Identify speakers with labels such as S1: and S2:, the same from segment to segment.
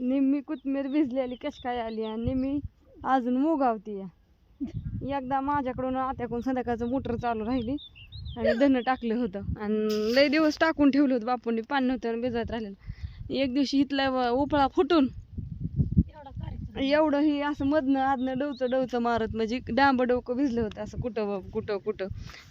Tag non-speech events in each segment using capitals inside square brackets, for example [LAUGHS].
S1: निम्मी कोथमीर भिजलेली कशी काय आली आणि निम्मी अजून मुगावती एकदा माझ्याकडून आत्याकडून संध्याकाळचं मोटर चालू राहिली आणि धनं टाकलं होतं. आणि लय दिवस टाकून ठेवलं होतं बापूंनी पाणी नव्हतं आणि भिजत राहिलेलं. एक दिवशी इथला उपळा फुटून एवढं ही असं मधनं आदनं डवचं डवचं मारत म्हणजे डांब डोकं भिजलं होतं असं कुठं कुठं कुठं.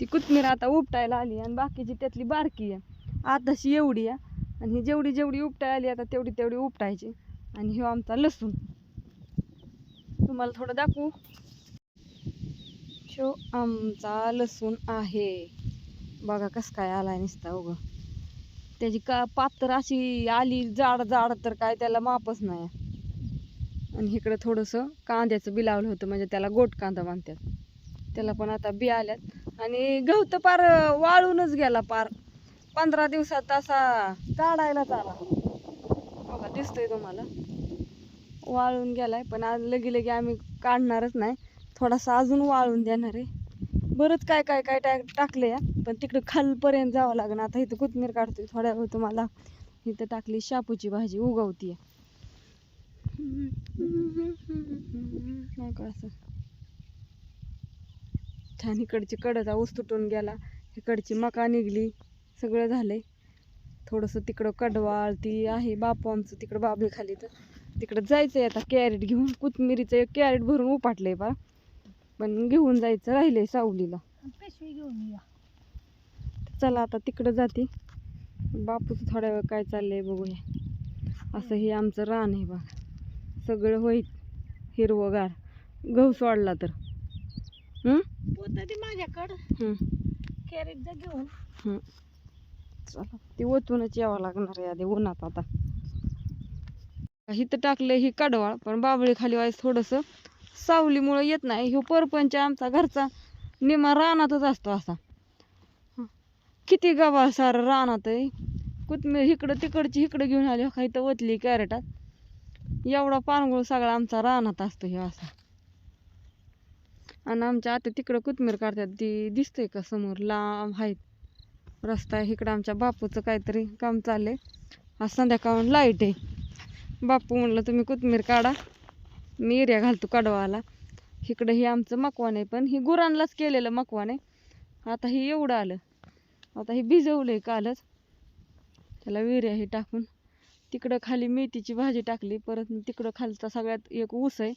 S1: ती कुथमीर आता उपटायला आली आणि बाकीची त्यातली बारकी आहे. आताशी एवढी आहे आणि ही जेवढी जेवढी उपटाय आली आता तेवढी तेवढी उपटायची. आणि हे आमचा लसूण. तुम्हाला थोडं दाखवू? शो आमचा लसूण आहे. बघा कस काय आला नुसता उग. त्याची का पात्र अशी आली जाड जाड तर काय त्याला मापच नाही. आणि इकडं थोडंसं कांद्याचं बी लावलं होतं म्हणजे त्याला गोट कांदा बांधतात त्याला पण आता बी आल्यात. आणि गहू तर पार वाळूनच गेला पार. पंधरा दिवसात असा काढायलाच आला. बघा दिसतोय तुम्हाला. वाळून गेलाय पण आज लगी लगे आम्ही काढणारच नाही. थोडासा अजून वाळून देणार आहे. बरंच काय काय काय टाक टाकलं या पण तिकडं खालपर्यंत जावं लागेल. आता इथं कोथमीर काढतोय थोड्या वेळ तुम्हाला. इथं टाकली शापूची भाजी उगवती का असं. छान इकडची कडचा ऊस तुटून गेला. इकडची मका निघली. सगळं झालंय. थोडंसं तिकडं कडवाळ ती आहे बापू आमचं तिकडं बाबळी खाली तर तिकडं जायचंय आता कॅरेट घेऊन. कोथमिरीचं एक कॅरेट भरून उपाटलंय बा. पण घेऊन जायचं राहिलंय सावलीला.
S2: पिशवी घेऊन या.
S1: चला आता तिकडं जाते. बापूचं थोड्या वेळ काय चाललंय बघूया. असं हे आमचं रान आहे बघा. सगळं होईत हिरवगार. गहू सोडला तर.
S2: माझ्याकडं. कॅरेट जा घेऊन.
S1: चला. ते ओतूनच यावं लागणार आहे आधी उन्हात आता. हिथं टाकलंय ही कडवाळ पण बाबळी खाली व्हायचं थोडंसं सावलीमुळं येत नाही. ह्यो परपंच आमचा घरचा. निमा रानातच असतो असा. किती गबाळ सारं रानात आहे. कोथमीर इकडं तिकडची इकडं घेऊन आली. काही तर ओतली कॅरेटात. एवढा पानगुळ सगळा आमचा रानात असतो हे असा. आणि आमच्या आता तिकडं कोथमीर काढतात. ती दिसतंय का समोर? लांब आहेत रस्ता आहे. इकडं आमच्या बापूचं काहीतरी काम चाललंय. आज संध्याकाळून लाइट आहे. बापू म्हणलं तुम्ही कोथमीर काढा. मी एरिया घालतो कडवाला. इकडं हे आमचं मकवान आहे पण ही गुरांनाच केलेलं मकवान आहे. आता हे एवढं आलं. आता हे भिजवलं आहे कालच. त्याला विर्या हे टाकून. तिकडं खाली मेथीची भाजी टाकली. परत तिकडं खालचा सगळ्यात एक ऊस आहे.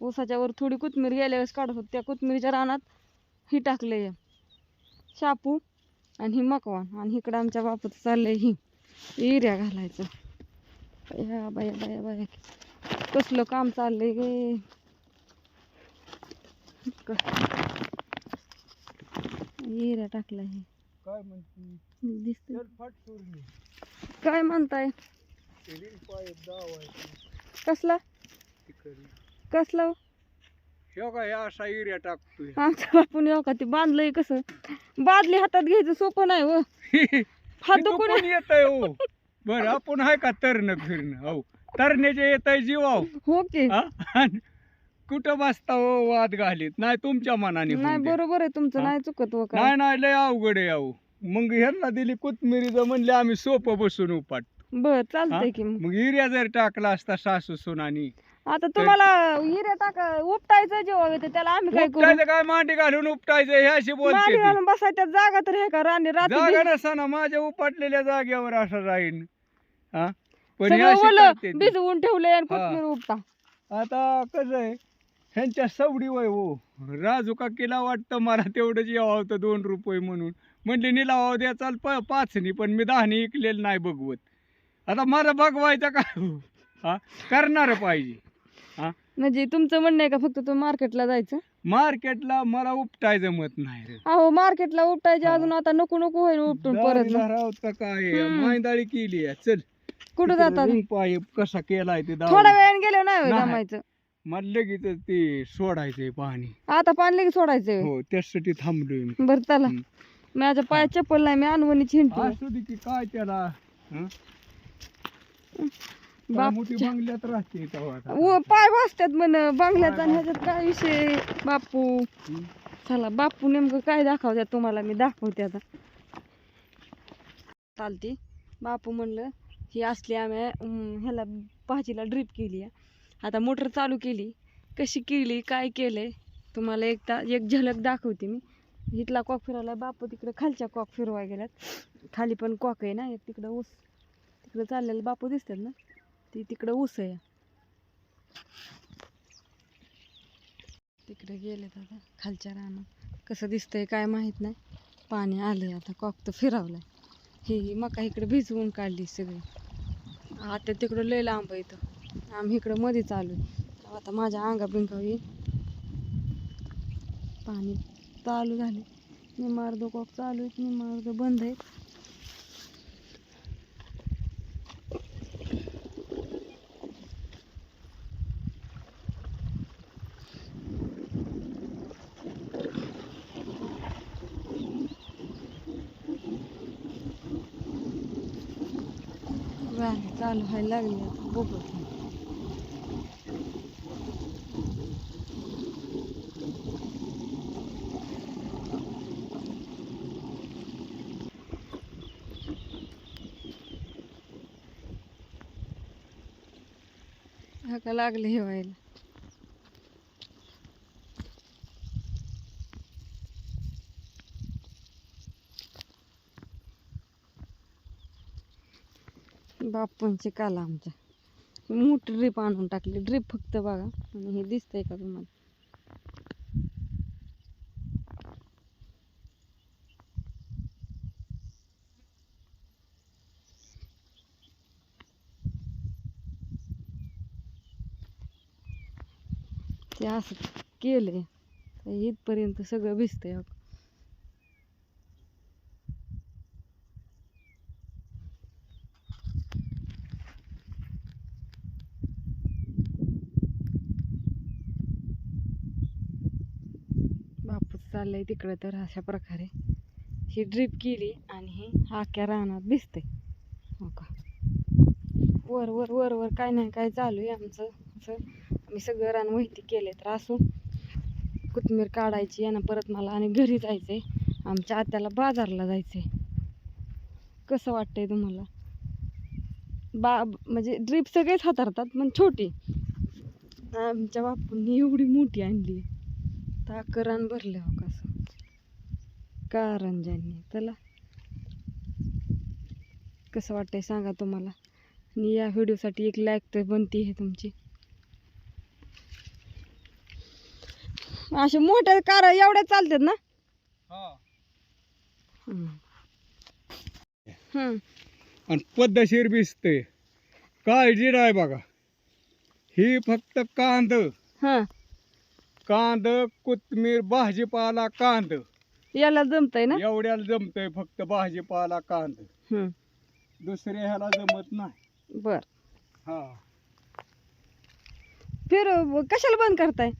S1: ऊसाच्यावर थोडी कोथमीर गेल्या वेळेस काढत होती. त्या कोथमिरीच्या रानात ही टाकलं आहे शापू आणि ही मकवान. आणि इकडं आमच्या बापाचं चाललंय ही. एरिया घालायचं. बाया बाया बाया बाया. कसलं काम चाललंय गे. एरिया टाकलाय हे.
S3: काय म्हणते?
S1: काय म्हणताय? कसला? कसला? हो?
S3: हे का ह्या असा एरिया टाकतोय.
S1: आमच्या बापून येऊ का ते बांधलंय कसं? बादली हातात घ्यायचं सोपं नाही व [LAUGHS] हात
S3: इथं
S1: दुखून
S3: पण येत आहे हो? बर आपण आहे का तरण फिरणं? हो. तरण्याचे येत आहे जीवाव
S1: हो की.
S3: हा? आणि कुठं बसता हो वाद घालीत? नाही तुमच्या मनाने
S1: नाही
S3: होऊन द्या.
S1: बरोबर आहे तुमचं.
S3: हा?
S1: नाही चुकत व काय
S3: नाही नाही लय अवघड आहे अहो. मग ह्यांना दिली कोथमिरीचं म्हणले आम्ही सोपं बसून उपाट
S1: बर चालतंय की मग.
S3: मग हिर्या जर टाकला असता सासू सुनानी
S1: आता तुम्हाला हिरे टाका उपटायचं जेव्हा येतं त्याला आम्ही काय करू?
S3: उपटायचं काय? मांडी घालून उपटायचं हे अशी बोलते
S1: माडी
S3: ती.
S1: घालून बसायच्या जागा तर हे का राणी रात्री
S3: जागा नसताना माझ्या उपाटलेल्या जागेवर असं राहीन. हा? पण हे
S1: सगळं
S3: अशी
S1: ओलं
S3: करते ती.
S1: भिजवून ठेवलंय आणि
S3: हा.
S1: कोथमीर उपटा.
S3: आता कसं आहे ह्यांच्या सवडी वय हो. राजू काकीला वाटतं मला तेवढंच यावं होतं दोन रुपये म्हणून. म्हणले निलावा द्या चाल प पाचनी पण मी दहानी इकलेलं नाही बघवत. आता मला बघवायचं का? हा? करणार पाहिजे.
S1: म्हणजे तुमचं म्हणणं आहे का फक्त तुम्ही मार्केटला जायचं?
S3: मार्केटला मला उपटायचं मत नाही रे.
S1: अहो मार्केटला उपटायचे
S3: हा.
S1: अजून आता नको नको होईल उपटून परत
S3: दाढीला राहत का काय?
S1: हम्म.
S3: मायदाळी केली आहे. चल.
S1: कुठं
S3: तिकडे
S1: जातात?
S3: पाईप कसा केलाय ते
S1: थोड्या वेळाने गेले नाही होय
S3: नाही.
S1: जमायचं.
S3: मला लगेच ते सोडायचंय पाणी.
S1: आता पाणी लगेच सोडायचं
S3: हो त्यासाठी थांबलोय मी.
S1: बरं चला.
S3: हम्म.
S1: माझ्या पायात चप्पल नाही मी अनवणी छिंटू
S3: असू दे की काय त्याला? हं? काय
S1: बाप
S3: मोठी बंगल्यात राहते तेव्हा आता.
S1: व पाय वाजतात म्हण बांगल्यात आणि ह्याच्यात काय विषय बापू? चला बापू नेमकं काय दाखवत्यात तुम्हाला मी दाखवते आता. चालते बापू म्हणलं ही असली आम्ही ह्याला भाजीला ड्रीप केली आहे. आता मोटर चालू केली. कशी केली काय केलंय? तुम्हाला एकदा एक झलक दाखवते मी. इथला कॉक फिरवला बापू तिकडे खालच्या कॉक फिरवाय गेल्यात. खाली पण कॉक आहे ना एक तिकडं ऊस. तिकडं चाललेलं बापू दिसतात ना? ती तिकडं ऊस आहे. तिकडे गेले आता खालच्या रानात. कसं दिसतंय काय माहीत नाही. पाणी आलंय आता कॉक तर फिरवलाय. ही मका इकडे भिजवून काढली सगळी. आता तिकडं लय लांब आहे इथं. आम्ही इकडं मध्ये चालू आहे. आता माझ्या अंगा बिंगा येईल पाणी चालू झाले निमार्द कॉक चालू आहेत निमार्द बंद आहेत. गाडी चालू व्हायला लागली आता बघत हा का लागले हे व्हायला बापूंची काला आमच्या. मोठी ड्रीप आणून टाकली. ड्रीप फक्त बघा. आणि हे दिसतंय का तुम्हाला? ते असं केलंय. इथपर्यंत सगळं भिजतंय चाललं आहे तिकडं तर अशा प्रकारे. ही ड्रीप केली आणि ही आख्या रानात भिजते हो का? वर वर वर वर काय नाही काय चालू आहे आमचं. असं आम्ही सगळं रान माहिती केले तर असून कोथिंबीर काढायची आणि परत मला आणि घरी जायचं आहे आमच्या आत्याला बाजारला जायचं आहे कसं वाटतंय तुम्हाला? बा म्हणजे ड्रीप सगळेच हाताळतात पण छोटी. आमच्या बापूंनी एवढी मोठी आणली. ताकरान भरले हो कसं? कारंजांनी चला. कसं वाटतंय सांगा तुम्हाला? आणि या व्हिडिओसाठी एक लाईक तर बनती आहे तुमची. असे मोठ्या कार एवढ्या चालतात ना?
S3: हा.
S1: हम्म.
S3: आणि पद्धतशीर भिजते. काळजी नाही बघा. ही फक्त कांद.
S1: हा.
S3: कांद कोथमीर भाजीपाला कांद.
S1: याला जमतंय ना?
S3: एवढ्याला जमतंय फक्त भाजीपाला कांद. दुसऱ्या ह्याला जमत नाही.
S1: बर.
S3: हा.
S1: फिर कशाला बंद करताय?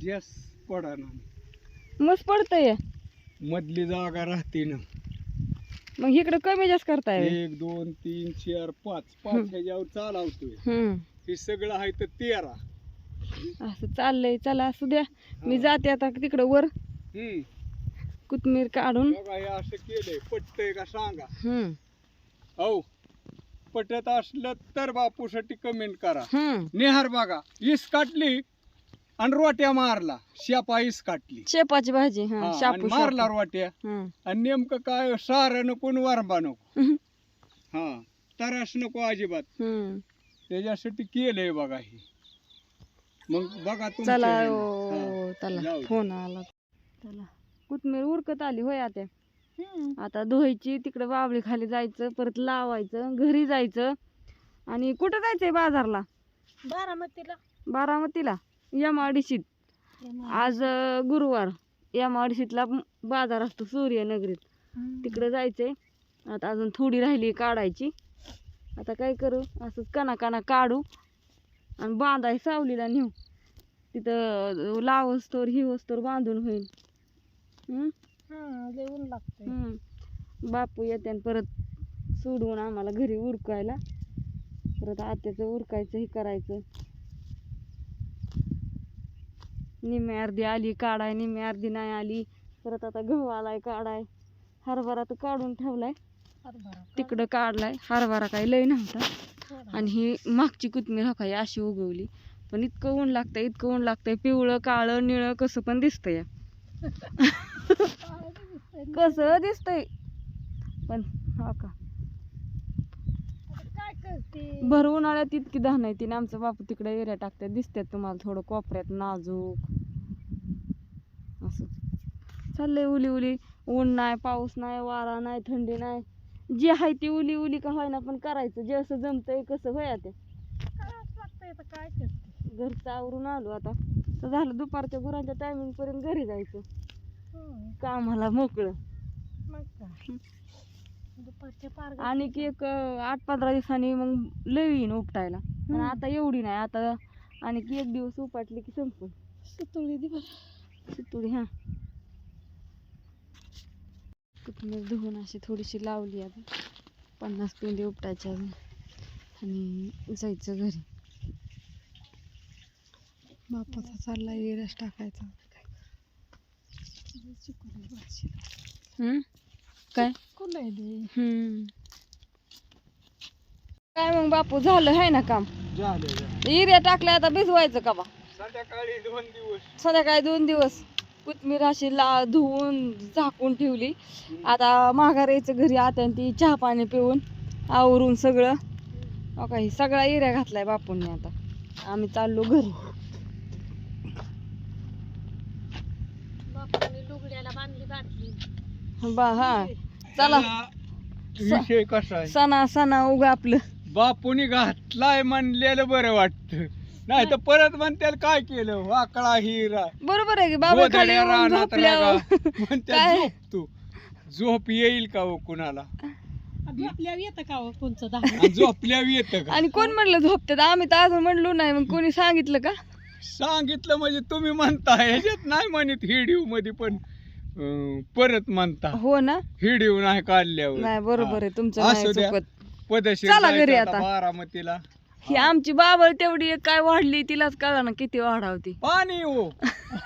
S3: जस पडा ना
S1: मस्त पडतंय.
S3: मधली जागा राहते ना.
S1: मग इकडं कमी जास्त करताय.
S3: एक दोन तीन चार पाच. पाच. ह्याच्यावर चालवतोय.
S1: हम्म.
S3: हे सगळं आहे तर तेरा.
S1: असं चाललंय चला असू द्या. मी. जाते आता तिकडं वर.
S3: हम्म.
S1: कोथमीर काढून.
S3: बघा हे असं केलंय. पटतंय का सांगा.
S1: हम्म.
S3: हो पटत असलं तर बापूसाठी कमेंट करा.
S1: हम्म.
S3: निहार बघा इस काटली आणि रोट्या मारला. शेपा इस काटली.
S1: शेपाची भाजी
S3: हा,
S1: हा
S3: आणि
S1: शापू.
S3: मारला
S1: शापू.
S3: रोट्या.
S1: हम्म.
S3: आणि नेमकं काय सारं नको आणि वरंबा नको.
S1: हम्म.
S3: हा तरास नको अजिबात.
S1: हम्म.
S3: त्याच्यासाठी केलंय बघा हे. मग बघा
S1: चला. ओ,
S3: हा,
S1: चला
S3: जाऊ दे.
S1: फोन आला. चला. कोथमीर उरकत आली होय आता. आता धुवायची तिकडे बावळी खाली जायचं परत लावायचं घरी जायचं. आणि कुठं जायचंय बाजारला?
S2: बारामतीला.
S1: बारामतीला? एम अडीशीत आज अं, गुरुवार. एम अडीशीतला बाजार असतो सूर्यनगरीत. तिकडे जायचंय. आता अजून थोडी राहिली काढायची. आता काय करू? असंच कणा कणा काढू. आणि बांधाय सावलीला नेऊ. तिथं लावस्तोर हिवस्तोर बांधून होईल. हम्म?
S2: हा लय ऊन लागतंय.
S1: हम्म. बापू येते परत सोडवून आम्हाला घरी उरकायला. परत आत्याचं उरकायचं हे करायचं. निम्मी अर्धी आली काढाय निम्मी अर्धी नाही आली. परत आता गहू आलाय काढाय. हरभरा तर काढून ठेवलाय. तिकडं काढलाय. हरभरा काही लय नव्हता. आणि ही मागची कोथमीर हकाय हो अशी उगवली. पण इतकं ऊन लागतंय इतकं ऊन लागतंय पिवळं काळं निळं कसं पण दिसतंय. कसं दिसतंय. पण हा का.
S2: काय
S1: भर उन्हाळ्यात इतकी धान आहे तिने आमचं बापू तिकडे एरिया टाकतात दिसतात तुम्हाला थोडं कोपऱ्यात नाजूक. असं. चाललंय उली उली ऊन नाही पाऊस नाही वारा नाही थंडी नाही. जी आहे ती उली उली का होईना पण करायचं. जे असं जमतंय कसं होया ते
S2: काय
S1: घरचं आवरून आलो आता. तर झालं दुपारच्या गुरांच्या टायमिंग पर्यंत घरी जायचं. कामाला मोकळं.
S2: दुपारच्या पार
S1: आणि की एक आठ पंधरा दिवसांनी मग लई येईन उपटायला.
S2: हम्म.
S1: आता एवढी नाही. आता आणि की एक दिवस उपाटली की संपून.
S2: सुतुळी दे बरं.
S1: चितुडी हा. कोथिंबीर धुवून अशी थोडीशी लावली आता पन्नास पेंडी उपटायच्या अजून. आणि जायचं घरी. बापाचा चालला येरस टाकायचा? काय. हम्म. काय मग बापू झालं आहे ना काम. युरिया टाकल्या आता भिजवायचं का बा?
S3: संध्याकाळी दोन दिवस.
S1: संध्याकाळी दोन दिवस. कोथमीर अशी ला धुवून झाकून ठेवली. आता माघार यायचं घरी आता ती चहा पाणी पिऊन आवरून सगळं. हो काही सगळा एरिया घातलाय बापूंनी आता. आम्ही चाललो घरी.
S2: बापाने लुगड्याला बांधली घातली
S1: बा हा. चला.
S3: विषय कसा
S1: सणा सणा उगा आपलं.
S3: बापूनी घातलाय म्हणलेलं बरं वाटतं. नाही तर परत म्हणत्याला काय केलं? वाकडा हिरा.
S1: बरोबर आहे की बाबा खाली
S3: गोधड्या
S1: येऊन
S3: रानात
S1: झोपल्यावर
S3: रागा. [LAUGHS] म्हणत्यात
S1: काय?
S3: झोप तू. झोप येईल का हो कुणाला?
S2: झोपल्यावर येतं का हो कोणचं दहा
S3: आणि झोपल्यावर येतं का?
S1: आणि कोण म्हणलं झोपतात आम्ही तर अजून म्हणलो नाही. मग कोणी सांगितलं का?
S3: सांगितलं म्हणजे तुम्ही म्हणता ह्याच्यात नाही म्हणत हिडिओ मध्ये पण अं, परत म्हणता.
S1: हो ना?
S3: हिडिओ नाही काढल्यावर.
S1: नाही बरोबर आहे. तुमचं
S3: असू
S1: नाही
S3: द्या.
S1: चुकत.
S3: पदशीर
S1: चला घरी
S3: जायचं
S1: आता.
S3: बारामतीला.
S1: ही आमची बाबळ तेवढी एक काय वाढली तिलाच कळा ना किती वाढावती.
S3: पाणी हो.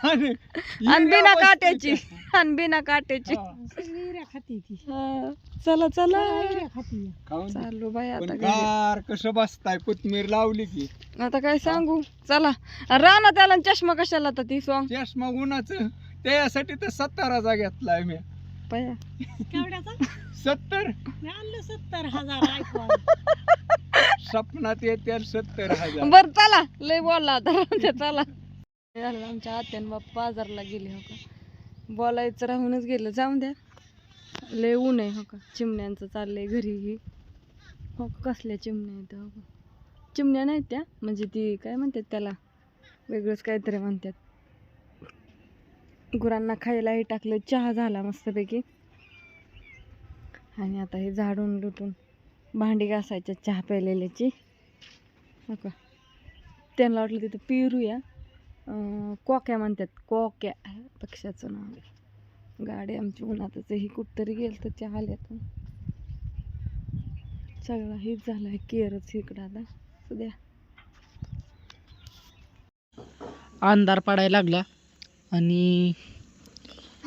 S3: आणि [LAUGHS]
S1: आणि बिना काट्याची. आणि बिना काट्याची.
S3: हा.
S2: सगळी हिऱ्या खाती ती.
S1: हा. चला चला.
S2: हिऱ्या खाती.
S3: खाऊन दे.
S1: चालू बाई
S3: पण
S1: आता.
S3: गार कसं बसताय कोथमीर लावली की.
S1: आता काय सांगू? चला. राणा त्याला चष्मा कशाला आता ती सॉंग?
S3: चष्मा उन्हाचं. त्यासाठी तर सत्तराचा घेतलाय मी.
S1: पया.
S2: केवढ्याचा?
S3: सत्तर?
S2: आणलं सत्तर हजार ऐकवा
S3: सपनात येते सत्तर हजार.
S1: बर चला. लय बोलला आता राहून द्या, चला. झालं आमच्या आत्यान बाप बाजारला गेले हो का? बोलायचं राहूनच गेलं. जाऊन द्या. लय ऊन आहे हो का? चिमण्यांचं चाललंय घरी ही. हो का? कसल्या चिमण्या आहेत हो का? चिमण्या नाहीत त्या. म्हणजे ती काय म्हणतात त्याला? वेगळंच काहीतरी म्हणतात. गुरांना खायला हे टाकलं. चहा झाला मस्तपैकी. आणि आता हे झाडून लुटून भांडी घासायच्या चहा प्यायलेल्याची. हो नका त्यांना वाटलं तिथं पिरूया. कोक्या म्हणतात कोक्या पक्षाचं नाव आहे. गाडी आमची उन्हातच ही कुठतरी गेलं तर चहा आल्यातून. सगळा हेच झाला आहे केरच इकडं आता. सध्या.
S4: अंधार पडायला लागला आणि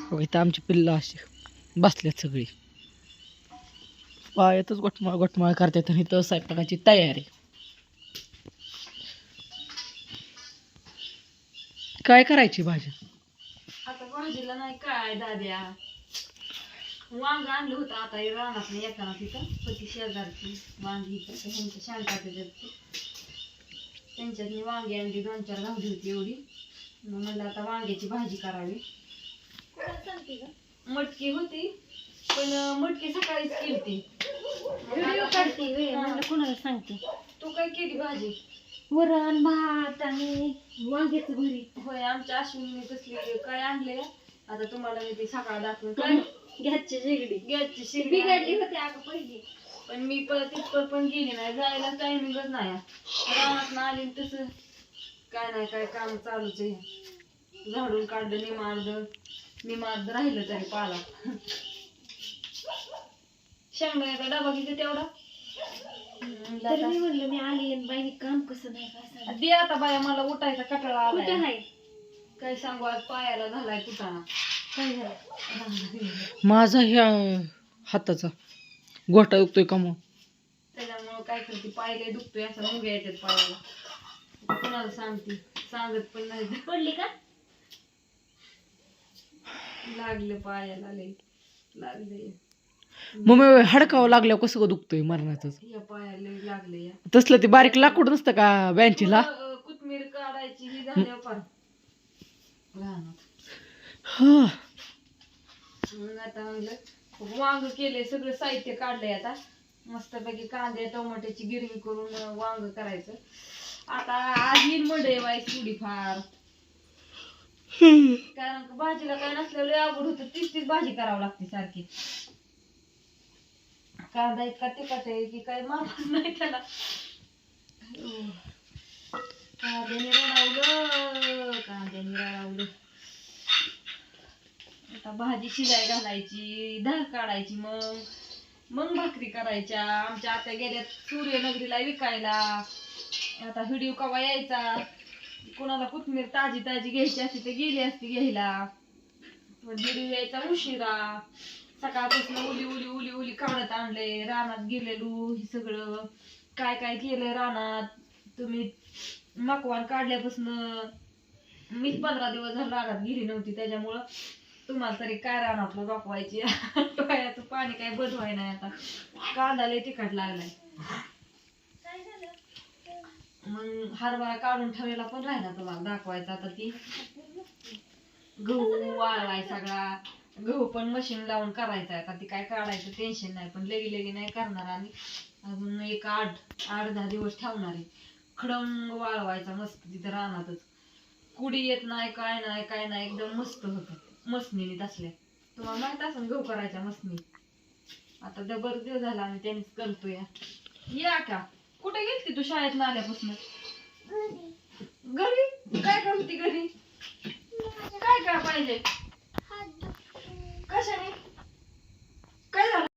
S4: हो, इथं आमची पिल्लं अशी बसल्यात सगळी. पायातच गोटमाळ गोटमाळ करतात आणि इथं स्वयंपाकाची तयारी. काय करायची भाजी?
S1: आता भाजीला नाही काय दाद्या. वांग आणलं होतं आता हे रानात नाही येताना तिथं. पती शेजारची वांगी तर त्यांच्यातली वांगी आणली दोन चार होती एवढी. मग म्हणलं आता वांग्याची भाजी करावी. मटकी होती पण मटकी सकाळीच केली
S2: व्हिडिओ काढते वे म्हणलं कुणाला सांगते?
S1: तू काय केली भाजी?
S2: वरण भात आणि वांग्याचं भरी
S1: होय आमच्या अश्विनीने कसली काय आणले आता तुम्हाला मी ते सकाळ दाखवून काय
S2: गॅसची शेगडी.
S1: गॅसची शिगडी
S2: बिघडली. होती अगं पहिली.
S1: पण मी परत तिथपर पण गेली नाही. जायला टायमिंगच नाही. रानात आली आणि तसं काय नाही काय काम चालूच आहे. झाडून काढलं निमार्द. निमार्द राहिलं तरी पाला. शेंगदाण्याचा डबा किती तेवढा.
S2: तर मी म्हणलं मी आली आणि बाईने काम कसं नाही काय
S1: दे आता बाया मला उठायचा कटाळा
S2: कुठं
S1: आलाय
S2: आहे?
S1: काय सांगू आज पायाला झालाय कुटाणा
S2: काय झालं?
S4: माझा ह्या हाताचा गोठा दुखतोय का मग?
S1: त्याच्यामुळं काय करते पाय लय दुखतोय असं मुंग्या येतात पायाला. आता कोणाला सांगते? सांगत पण नाही.
S2: पडली का?
S1: लागलं पायाला लय. लागले
S4: मग हडकावं लागल्यावर कसं दुखतोय मरणाचंच.
S1: या पायाला लय लागले या.
S4: तसलं ते बारीक लाकूड नसतं का बँचीला
S1: कोथमीर काढायची ही झाल्यावर फार रानात
S4: हा.
S1: आता म्हणलं वांग केले सगळं साहित्य काढलंय आता. मस्तपैकी कांदे टोमॅटोची गिरणी करून अं, वांग करायचं. आता आज मंडई वाईस थोडीफार. कारण का भाजीला काय नसल्यावर लय अवघड होतं तीच तीच भाजी करावं लागते सारखी. कांदा इतका तिखट आहे की काही मारत नाही त्याला. कांद्याने रडावलं कांद्याने रडावलं आता भाजी शिजाय घालायची धार काढायची मग. मग भाकरी करायच्या. आमच्या आता गेल्यात सूर्यनगरीला विकायला. आता व्हिडिओ कवा यायचा? कोणाला कोथमीर ताजी ताजी घ्यायची असती तर गेली असती घ्यायला. पण व्हिडिओ यायचा उशिरा. सकाळपासून उली उली उली उली काढत आणले रानात गेलेलो हे सगळं. काय काय केलं रानात? तुम्ही मकवान काढल्यापासून मीच पंधरा दिवस झालं रानात गेली नव्हती त्याच्यामुळं तुम्हाला तरी काय रानातलं दाखवायची [LAUGHS] डोळ्याचं पाणी काय बदवाय नाही आता. कांदा लय तिखट लागलाय. मग हरभरा काढून ठेवलेला पण राहिला तुम्हाला दाखवायचा आता ती. गहू वाळवाय सगळा. गहू पण मशीन लावून करायचा आता ती काय काढायचं टेन्शन नाही. पण लगी लगी नाही करणार आणि अजून एक आठ आठ दहा दिवस ठेवणार आहे. खडंग वाळवायचा मस्त तिथं रानातच. कुडी येत नाही काय नाही काय नाही. एकदम मस्त होत. मसनीने तसल्या. तुम्हाला माहीत असेल गहू करायच्या मसनी. आता डबर दिवस झाला आणि त्यांनीच करतोय. या का? कुठे गेलती तू शाळेत आल्यापासून? घरी? काय करते घरी? काय काय पाहिजे? कशाने? काय झालं?